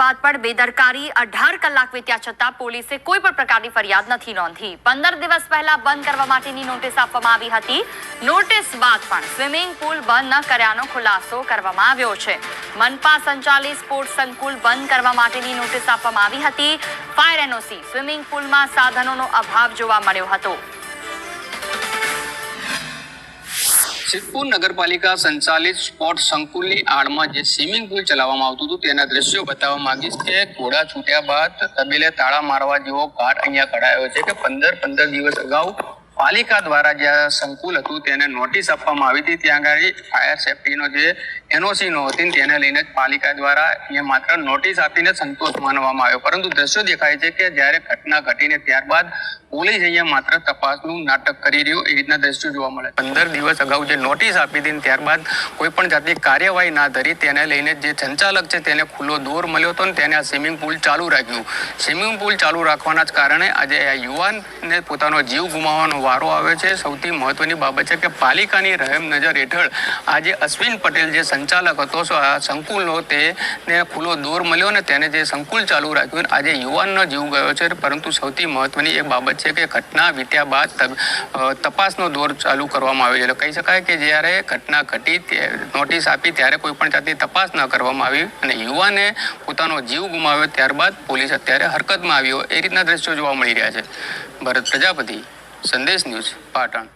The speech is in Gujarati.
બાદ પણ બેદરકારી અઢાર કલાક વીત્યા છતાં પોલીસે કોઈ પણ પ્રકારની ફરિયાદ નથી નોંધી. પંદર દિવસ પહેલા બંધ કરવા માટેની નોટિસ આપવામાં આવી હતી. નોટિસ બાદ પણ સ્વિમિંગ પુલ બંધ ન કર્યાનો ખુલાસો કરવામાં આવ્યો છે. મનપા સંચાલિત સ્પોર્ટ્સ સંકુલ બંધ કરવા માટેની નોટિસ આપવામાં આવી હતી. ફાયર એનઓસી સ્વિમિંગ પુલમાં સાધનોનો અભાવ જોવા મળ્યો હતો. સિદ્ધપુર નગરપાલિકા સંચાલિત સ્પોર્ટ સંકુલની આડમાં જે સ્વિમિંગ પુલ ચલાવવામાં આવતું હતું, તેના દ્રશ્યો બતાવવા માંગીશ કે ઘોડા છૂટ્યા બાદ તબેલે તાળા મારવા જેવો ઘાટ અહીંયા કઢાયો છે કે પંદર પંદર દિવસ અગાઉ પાલિકા દ્વારા જે સંકુલ હતું તેને નોટિસ આપવામાં આવી હતી. ત્યાં આગળ ફાયર સેફટીનો જે એનઓસી નો હતી તેને લઈને પાલિકા દ્વારા એ માત્ર નોટિસ આપીને સંતોષ માનવામાં આવ્યો. પરંતુ દ્રશ્યો દેખાય છે કે જ્યારે ઘટના ઘટીને ત્યારબાદ પોલીસ અહીંયા માત્ર તપાસનું નાટક કરી રહ્યું એ રીતના દ્રશ્યો જોવા મળે. પંદર દિવસ અગાઉ જે નોટિસ આપી હતી ત્યારબાદ કોઈ પણ જાતની કાર્યવાહી ના ધરી તેને લઈને જે સંચાલક છે તેને ખુલ્લો દોર મળ્યો હતો ને તેને આ સ્વિમિંગ પુલ ચાલુ રાખ્યું. સ્વિમિંગ પુલ ચાલુ રાખવાના જ કારણે આજે આ યુવાનને પોતાનો જીવ ગુમાવવાનો વારો આવે છે. સૌથી મહત્વની બાબત છે કે પાલિકાની રહેમ નજર હેઠળ આજે અશ્વિન પટેલ જે સંચાલક હતો સંકુલનો તેને ખુલ્લો દોર મળ્યો ને તેને જે સંકુલ ચાલુ રાખ્યું આજે યુવાનનો જીવ ગયો છે. પરંતુ સૌથી મહત્વની એક બાબત છે કે ઘટના વીત્યા બાદ તપાસનો દોર ચાલુ કરવામાં આવ્યો એટલે કહી શકાય કે જ્યારે ઘટના ઘટી નોટિસ આપી ત્યારે કોઈ પણ જાતની તપાસ ન કરવામાં આવી અને યુવાને પોતાનો જીવ ગુમાવ્યો. ત્યારબાદ પોલીસ અત્યારે હરકતમાં આવ્યો એ રીતના દ્રશ્યો જોવા મળી રહ્યા છે. ભરત પ્રજાપતિ સંદેશ ન્યૂઝ પાટણ